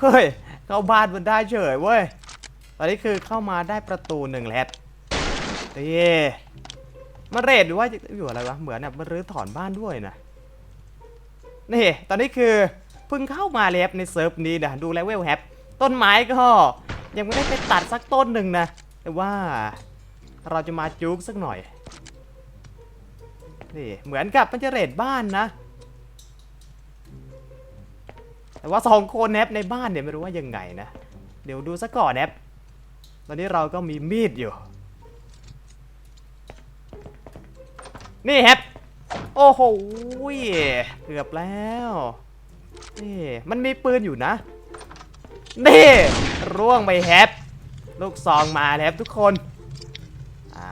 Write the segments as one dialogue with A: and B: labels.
A: เฮ้ย เข้าบ้านมันได้เฉยเว้ย ตอนนี้คือเข้ามาได้ประตูหนึ่งแล้วเอ้มาเรดหรือว่าอยู่อะไรวะ เหมือนแบบมารื้อถอนบ้านด้วยนะ นี่ ตอนนี้คือเพิ่งเข้ามาเลยครับในเซิร์ฟนี้นะ ดูเลเวลแฮปต้นไม้ก็ยังไม่ได้ไปตัดสักต้นหนึ่งนะแต่ว่าเราจะมาจุกสักหน่อย นี่ เหมือนกับมันจะเรดบ้านนะ แต่ว่าสองคนแนบในบ้านเนี่ยไม่รู้ว่ายังไงนะ เดี๋ยวดูซะก่อนแนบตอนนี้เราก็มีมีดอยู่ นี่แฮปโอ้โหเกือบแล้วนี่มันมีปืนอยู่นะ นี่ร่วงไปแฮปลูกซองมาแล้วทุกคนอ่า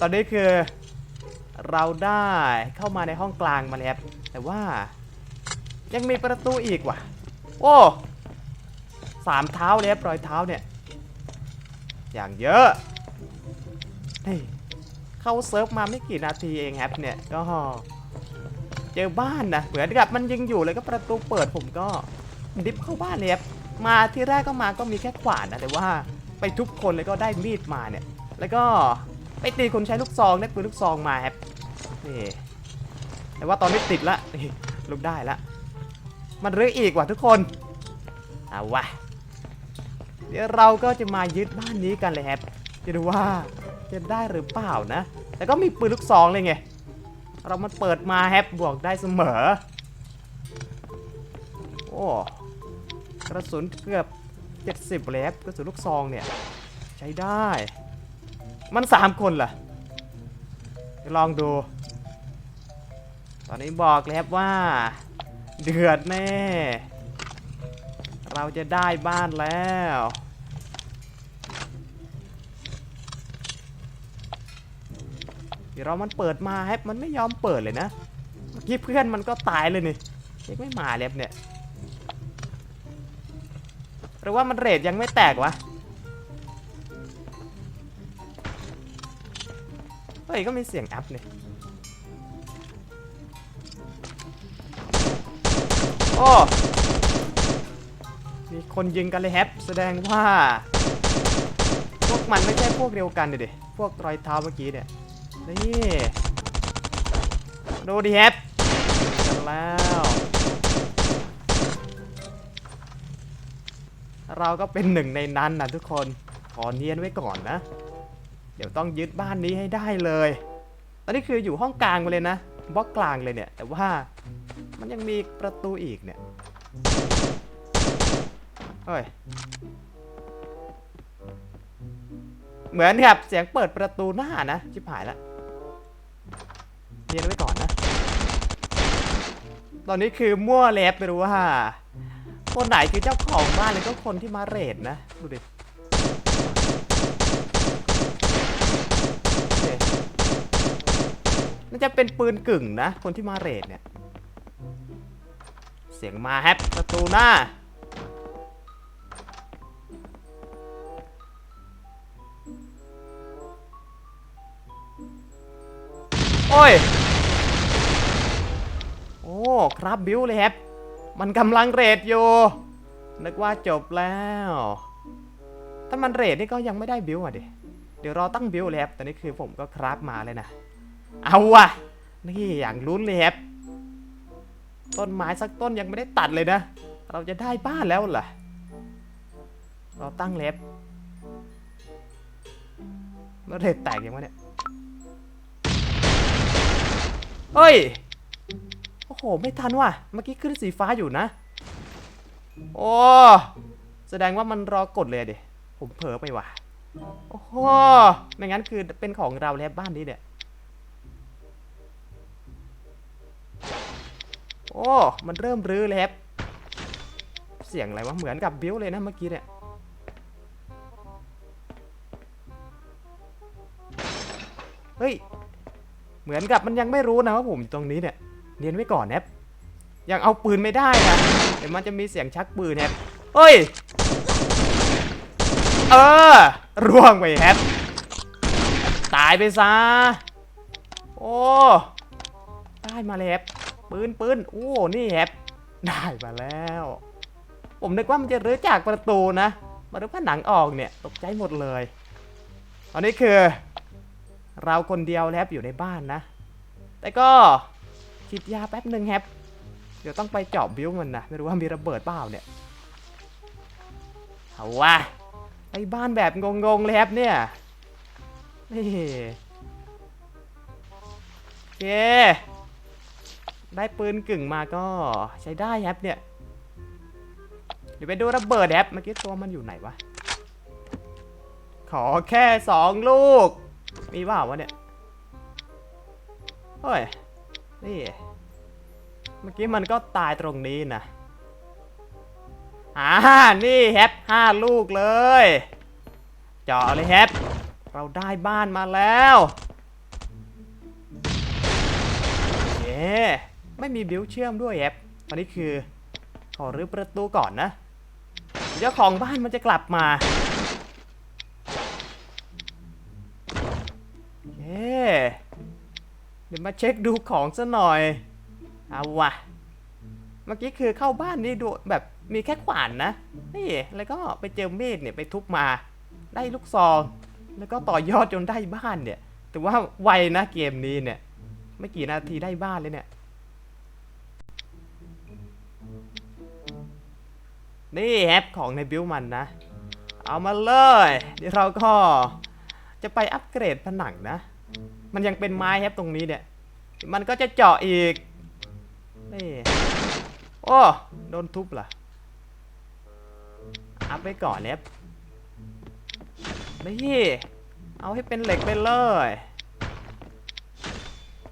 A: ตอนนี้คือเราได้เข้ามาในห้องกลางมาแล้วแต่ว่า ยังมีประตูอีกว่ะ โอ้สามเท้าเล็บรอยเท้าเนี่ย อย่างเยอะเฮ้ยเข้าเซิร์ฟมาไม่กี่นาทีเองครับเนี่ยก็เจอบ้านนะเหมือนกับมันยังอยู่เลยก็ประตูเปิดผมก็ดิฟเข้าบ้านเลยครับมาที่แรกก็มาก็มีแค่ขวานนะแต่ว่าไปทุบคนเลยก็ได้มีดมาเนี่ย แล้วก็ไปตีคนใช้ลูกซองได้ปืนลูกซองมาครับนี่แต่ว่าตอนนี้ติดละลุกได้ละ มันเรื้ออีกว่ะทุกคนเอาวะเดี๋ยวเราก็จะมายึดบ้านนี้กันเลยครับจะดูว่าจะได้หรือเปล่านะ แต่ก็มีปืนลูกซองเลยไง เรามันเปิดมาแฮปบวกได้เสมอ โอ้กระสุนเกือบ 70 เลยครับกระสุนลูกซองเนี่ย ใช้ได้ มัน 3 คนล่ะเดี๋ยวลองดู ตอนนี้บอกแล้วว่า เดือดแน่ เราจะได้บ้านแล้ว เดี๋ยวเรามันเปิดมาแฮปมันไม่ยอมเปิดเลยนะ เมื่อกี้เพื่อนมันก็ตายเลยนี่ยังไม่มาเลยเนี่ย หรือว่ามันเรทยังไม่แตกวะ เฮ้ย ก็มีเสียงแอปนี่ โอ้มีคนยิงกันเลยแฮปแสดงว่า พวกมันไม่ใช่พวกเดียวกันเดี๋ยวดิพวกรอยเท้าเมื่อกี้เนี่ย นี่ดูดิแฮปกันแล้ว เราก็เป็นหนึ่งในนั้นนะทุกคน ขอเนียนไว้ก่อนนะ เดี๋ยวต้องยึดบ้านนี้ให้ได้เลย ตอนนี้คืออยู่ห้องกลางไปเลยนะ บล็อกกลางเลยเนี่ย แต่ว่า มันยังมีประตูอีกเนี่ยเฮ้ย เหมือนกับเสียงเปิดประตูหน้านะ ชิบหายละเรียนไว้ก่อนนะ ตอนนี้คือมั่วเล็บไม่รู้ว่า คนไหนคือเจ้าของบ้านเลยก็คนที่มาเรดนะ ดูดิน่าจะเป็นปืนกึ่งนะ คนที่มาเรดเนี่ย เสียงมาแฮปประตูหน้า โอ้ย โอ้ ครับบิวเลยแฮปมันกำลังเรดอยู่ นึกว่าจบแล้ว ถ้ามันเรดนี่ก็ยังไม่ได้บิวอะดิ เดี๋ยวรอตั้งบิวเลยแฮปตอนนี้คือผมก็ครับมาเลยนะ เอาว่ะ นี่อย่างลุ้นเลยแฮป ต้นไม้สักต้นยังไม่ได้ตัดเลยนะ เราจะได้บ้านแล้วเหรอ เราตั้งเล็บแล้วเรดแตกยังวะเนี่ย เฮ้ย โอ้โห ไม่ทันว่ะ เมื่อกี้ขึ้นสีฟ้าอยู่นะ โอ้ แสดงว่ามันรอกดเลยเดิผมเผลอไปว่ะ โอ้โห ไม่งั้นคือเป็นของเราแล้วบ้านนี้เนี่ย โอ้ มันเริ่มรื้อแล้วเสียงอะไรวะ เหมือนกับบิวเลยนะเมื่อกี้เนี่ย เฮ้ย เหมือนกับมันยังไม่รู้นะว่าผมตรงนี้เนี่ย เรียนไว้ก่อนแนบยังเอาปืนไม่ได้นะ เดี๋ยวมันจะมีเสียงชักปืนแฮปเฮ้ย เออ ร่วงไปแฮปตายไปซะ โอ้ ได้มาแล้ว ปืนปืนโอ้ นี่แฮปได้มาแล้ว ผมนึกว่ามันจะรื้อจากประตูนะ มารื้อผนังออกเนี่ย ตกใจหมดเลยตอนนี้คือ เราคนเดียวแล้วอยู่ในบ้านนะ แต่ก็ฉีดยาแป๊บหนึ่งแฮปเดี๋ยวต้องไปเจาะบิวมันนะ ไม่รู้ว่ามีระเบิดเปล่าเนี่ย เอาวะไปบ้านแบบงงๆเลยแฮปเนี่ย นี่โอเค ได้ปืนกึ่งมาก็ใช้ได้แฮปเนี่ยเดี๋ยวไปดูระเบิดแฮปเมื่อกี้ตัวมันอยู่ไหนวะ ขอแค่สองลูก มีเปล่าวะเนี่ยเฮ้ย นี่ เมื่อกี้มันก็ตายตรงนี้นะอ่า นี่แฮปห้าลูกเลยเจาะเลยแฮป เราได้บ้านมาแล้ว เย้ ไม่มีบิวเชื่อมด้วยแฮปอันนี้คือ ขอรื้อประตูก่อนนะเจ้าของบ้านมันจะกลับมาเย้เดี๋ยวมาเช็คดูของซะหน่อย เอาวะเมื่อกี้คือเข้าบ้านนี่ดูแบบมีแค่ขวานนะ นี่ แล้วก็ไปเจอมีดเนี่ยไปทุบมา ได้ลูกซอง แล้วก็ต่อยอดจนได้บ้านเนี่ย แต่ว่าไวนะเกมนี้เนี่ย ไม่กี่นาทีได้บ้านเลยเนี่ย นี่แฮปของในบิวมันนะ เอามาเลยเดี๋ยวเราก็จะไปอัปเกรดผนังนะ มันยังเป็นไม้แฮปตรงนี้เนี่ย มันก็จะเจาะอีก นี่ โอ้ โดนทุบเหรอ อัพไปก่อนแฮปนี่เอาให้เป็นเหล็กไปเลย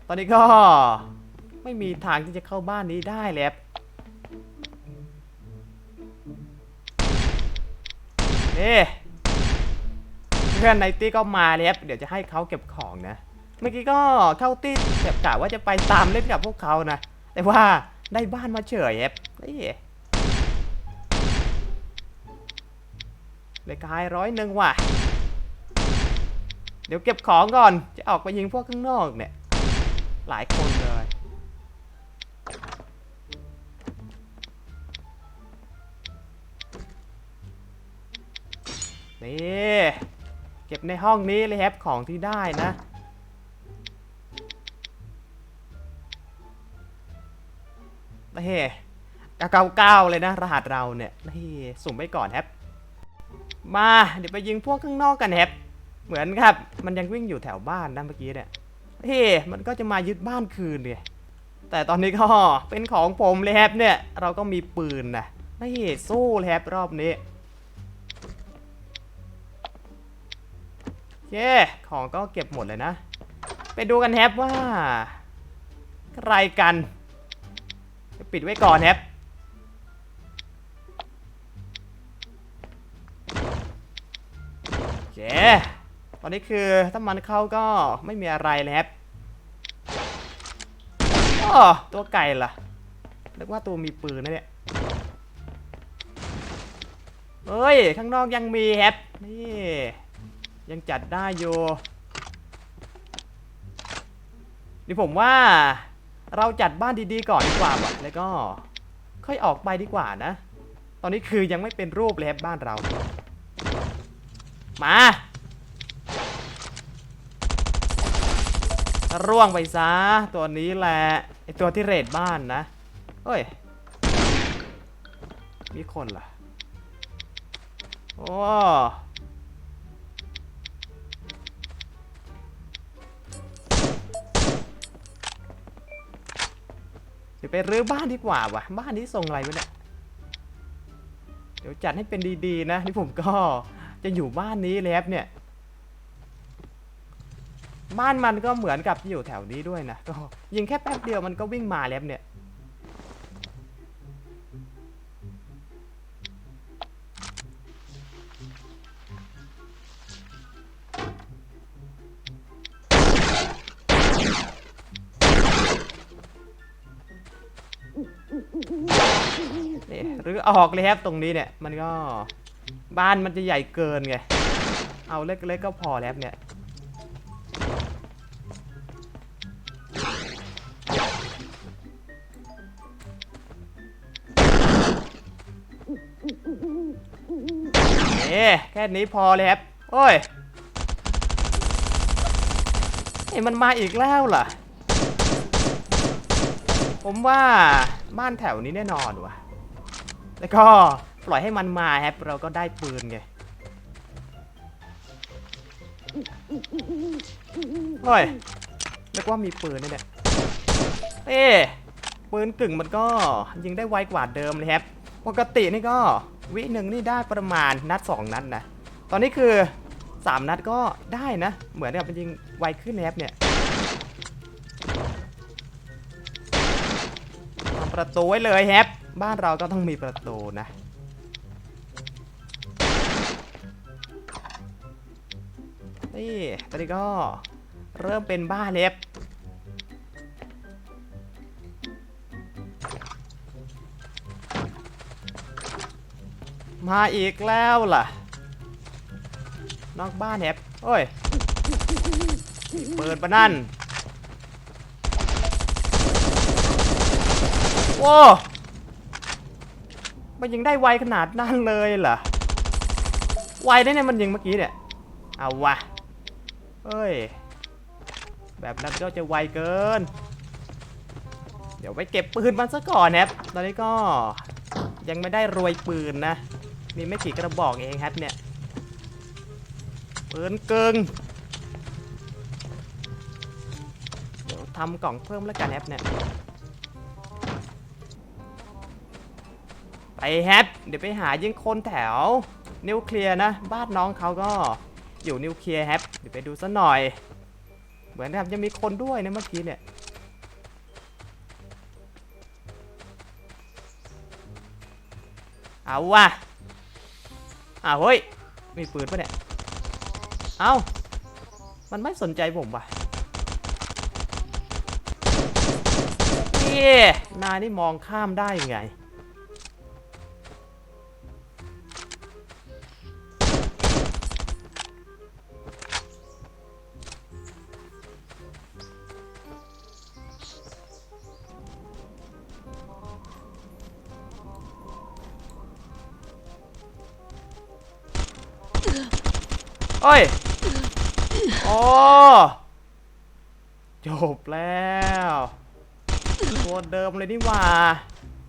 A: ตอนนี้ก็ไม่มีทางที่จะเข้าบ้านนี้ได้แล้ว นี่เพื่อนในตี้ก็มาแล้วเดี๋ยวจะให้เขาเก็บของนะ เมื่อกี้ก็เข้าตี้แบบกะว่าจะไปตามเล่นกับพวกเขานะ แต่ว่าได้บ้านมาเฉยแอบนี่เลยกายร้อยหนึ่งว่ะ เดี๋ยวเก็บของก่อน จะออกไปยิงพวกข้างนอกเนี่ย หลายคน นี่เก็บในห้องนี้เลยครับของที่ได้นะนี่เก้าเก้าเลยนะ รหัสเราเนี่ยนี่สุ่มไว้ก่อนครับ มาเดี๋ยวไปยิงพวกข้างนอกกันครับเหมือนครับ มันยังวิ่งอยู่แถวบ้านนะเมื่อกี้เนี่ยเฮ้มันก็จะมายึดบ้านคืนเนี่ยแต่ตอนนี้ก็เป็นของผมเลยครับเนี่ย เราก็มีปืนนะนี่สู้เลยครับรอบนี้ เคของก็เก็บหมดเลยนะ ไปดูกันแฮปว่าใครกัน ปิดไว้ก่อนแฮปโอเคตอนนี้คือถ้ามันเข้าก็ไม่มีอะไรเลยแฮปโอ้ตัวไก่ล่ะนึกว่าตัวมีปืนนะเนี่ยเฮ้ย ข้างนอกยังมีแฮปนี่ ยังจัดได้อยู่นี่ผมว่าเราจัดบ้านดีๆก่อนดีกว่าว่ะแล้วก็ค่อยออกไปดีกว่านะ ตอนนี้คือยังไม่เป็นรูปเลยบบ้านเรา มาร่วงไปซะตัวนี้แหละไอตัวที่เรดบ้านนะเฮ้ย มีคนเหรอโอ้ เดี๋ยวไปรื้อบ้านดีกว่าวะบ้านนี้ทรงอะไรวะเนี่ยเดี๋ยวจัดให้เป็นดีๆนะนี่ผมก็จะอยู่บ้านนี้แล้วเนี่ย บ้านมันก็เหมือนกับอยู่แถวนี้ด้วยนะก็ยิงแค่แป๊บเดียวมันก็วิ่งมาแล้วเนี่ย หรือออกเลยครับตรงนี้เนี่ย มันก็บ้านมันจะใหญ่เกินไง เอาเล็กๆก็พอแล้วเนี่ยนี่แค่นี้พอเลยครับโอ้ยเอ้มันมาอีกแล้วล่ะ ผมว่าบ้านแถวนี้แน่นอนว่ะ แล้วก็ปล่อยให้มันมาครับเราก็ได้ปืนไงเฮ้ยนึกว่ามีปืนนี่แหละเอ๊ะปืนกึ่งมันก็ยิงได้ไวกว่าเดิมเลยครับ ปกตินี่ก็วิหนึ่งนี่ได้ประมาณนัด 2 นัดนะ ตอนนี้คือ 3 นัดก็ได้นะ เหมือนกับมันยิงไวขึ้นนะครับเนี่ยทำประตูไว้เลยแฮป บ้านเราก็ต้องมีประตูนะ นี่ ตอนนี้ก็เริ่มเป็นบ้านเล็บ มาอีกแล้วล่ะ นอกบ้านแฮปโอ้ย เปิดปะนั่น โว้ มันยิงได้ไวขนาดนั้นเลยเหรอ ไวได้เนี่ยมันยิงเมื่อกี้เนี่ย เอาวะเอ้ย แบบนั้นก็จะไวเกิน เดี๋ยวไปเก็บปืนมันซะก่อนแฮปตอนนี้ก็ยังไม่ได้รวยปืนนะ มีไม่กี่กระบอกเองครับเนี่ย ปืนเกิงเดี๋ยวทำกล่องเพิ่มแล้วกันแฮปเนี่ย ไปแฮปเดี๋ยวไปหายิงคนแถวนิวเคลียร์นะ บ้านน้องเขาก็อยู่นิวเคลียร์แฮปเดี๋ยวไปดูซะหน่อย เหมือนแบบจะมีคนด้วยนะเมื่อกี้เนี่ยเอาว่ะอ้าวเฮ้ย มีปืนปะเนี่ย เอามันไม่สนใจผมว่ะนี่นายนี่มองข้ามได้ยังไง โอ้ยโอ้จบแล้วตัวเดิมเลยนี่หว่า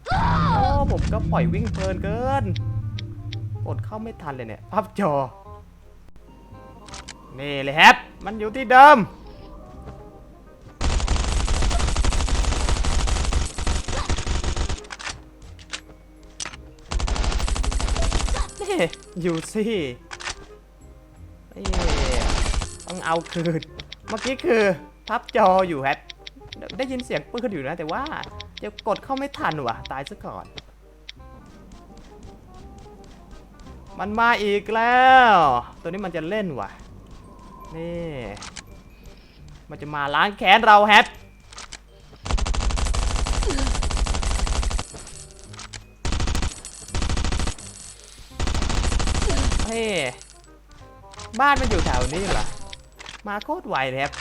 A: โอ้ผมก็ปล่อยวิ่งเพลินเกินกดเข้าไม่ทันเลยเนี่ยพับจอ นี่เลยแฮปมันอยู่ที่เดิม นี่ อยู่สิ เอาคืน เมื่อกี้คือพับจออยู่แฮปได้ยินเสียงปืนอยู่นะ แต่ว่าจะกดเข้าไม่ทันว่ะ ตายซะก่อน มันมาอีกแล้ว ตัวนี้มันจะเล่นว่ะ นี่ มันจะมาล้างแค้นเราแฮปเฮ้บ้านมันอยู่แถวนี้เหรอ มาโคตรไวเลยครับ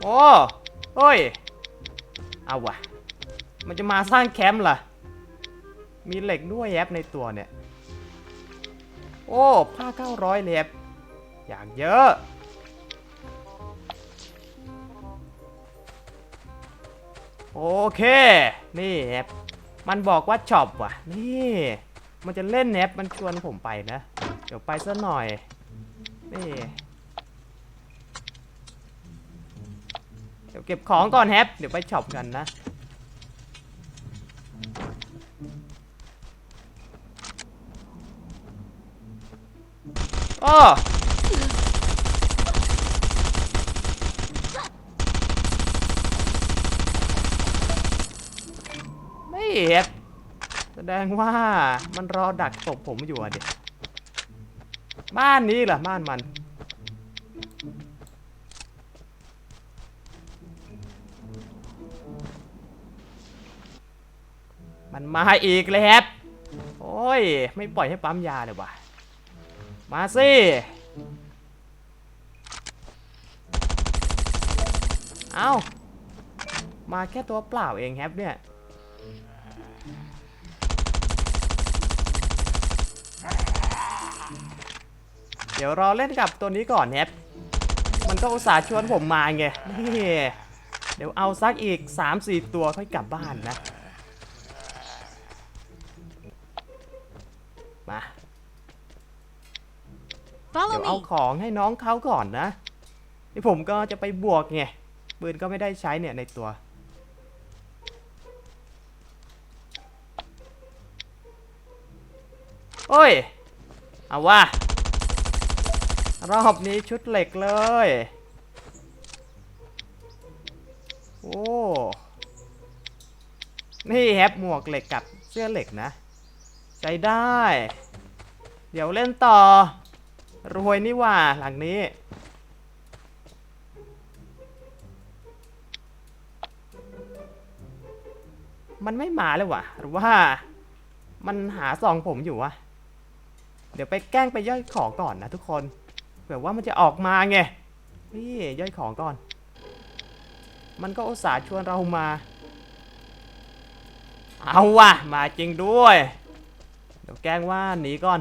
A: โอ้เฮ้ย เอาวะมันจะมาสร้างแคมป์ล่ะ มีเหล็กด้วยแอปในตัวเนี่ย โอ้ผ้า900เลยแอปอย่างเยอะ โอเค นี่แอปมันบอกว่าช็อปว่ะ นี่ มันจะเล่นแอปมันชวนผมไปนะ เดี๋ยวไปซะหน่อย นี่เดี๋ยวเก็บของก่อนแฮป เดี๋ยวไปช็อปกันนะ โอ้ไม่เห็น ดงว่ามันรอดักตบผมอยู่อะเด็กบ้านนี้เหรอบ้านมัน มันมาอีกเลยแฮปโอ้ย ไม่ปล่อยให้ปั๊มยาเลยว่ะ มาสิเอามาแค่ตัวเปล่าเองแฮปเนี่ย ดี๋ยวรอเล่นกับตัวนี้ก่อนแฮปมันก็อุตส่าห์ชวนผมมาไงนี่เดี๋ยวเอาซักอีก 3-4 ตัวค่อยกลับบ้านนะ มาเดี๋
B: Follow
A: ยวเอา
B: me.
A: ของให้น้องเขาก่อนนะนี่ผมก็จะไปบวกไงปืนก็ไม่ได้ใช้เนี่ยในตัว โอ้ย เอาว่า รอบนี้ชุดเหล็กเลย โอ้ นี่แฮปหมวกเหล็กกับเสื้อเหล็กนะ ใช้ได้ เดี๋ยวเล่นต่อ รวยนี่ว่าหลังนี้ มันไม่มาเลยว่ะหรือว่า มันหาซองผมอยู่วะเดี๋ยวไปแกล้งไปย่อยของก่อนนะทุกคน เผื่อว่ามันจะออกมาไงนี่ย่อยของก่อน มันก็อุตส่าห์ชวนเรามา เอาว่ะ มาจริงด้วย เดี๋ยวแกล้งว่าหนีก่อน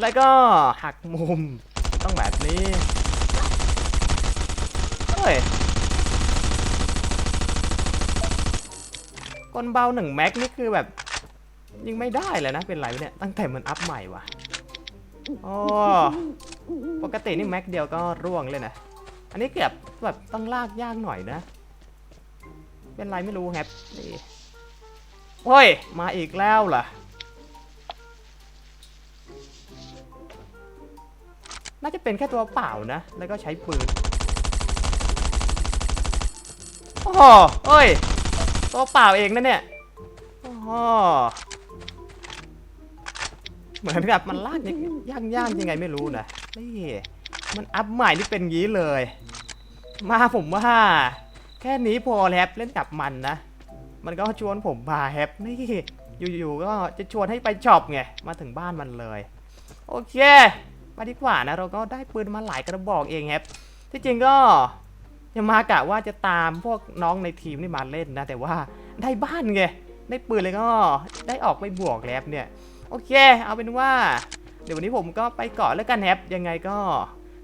A: แล้วก็หักมุมต้องแบบนี้เฮ้ยกลเบาหนึ่งแม็กนี่คือแบบยิงไม่ได้เลยนะเป็นไรเนี่ยตั้งแต่มันอัพใหม่ว่ะอ๋อ ปกตินี่แม็กเดียวก็ร่วงเลยนะ อันนี้เกือบแบบต้องลากยากหน่อยนะ เป็นไรไม่รู้แฮปนี่โอ้ย มาอีกแล้วเหรอน่าจะเป็นแค่ตัวเปล่านะ แล้วก็ใช้ปืนโอ้โหเอ้ย ตัวเปล่าเองนะเนี่ยโอ้โหเหมือนกับมันลากยังย่างย่างยังไงไม่รู้นะ นี่มันอัพใหม่นี่เป็นงี้เลย มาผมว่า แค่นี้พอแล้วเล่นกับมันนะ มันก็ชวนผมมาแฮปนี่อยู่ๆก็จะชวนให้ไปช็อปไงมาถึงบ้านมันเลย โอเคมาดีกว่านะเราก็ได้ปืนมาหลายกระบอกเองครับที่จริงก็ยังมากะว่าจะตามพวกน้องในทีมนี่มาเล่นนะ แต่ว่าได้บ้านไงได้ปืนเลยก็ได้ออกไปบวกแล้วเนี่ย โอเค เอาเป็นว่า เดี๋ยววันนี้ผมก็ไปเกาะแล้วกันแฮปยังไงก็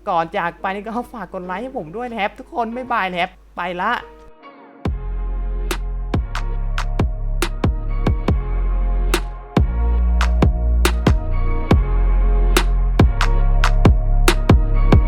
A: ก่อนจากไปนี่ก็ฝากกดไลค์ให้ผมด้วยนะครับทุกคนไม่บายนะครับไปละ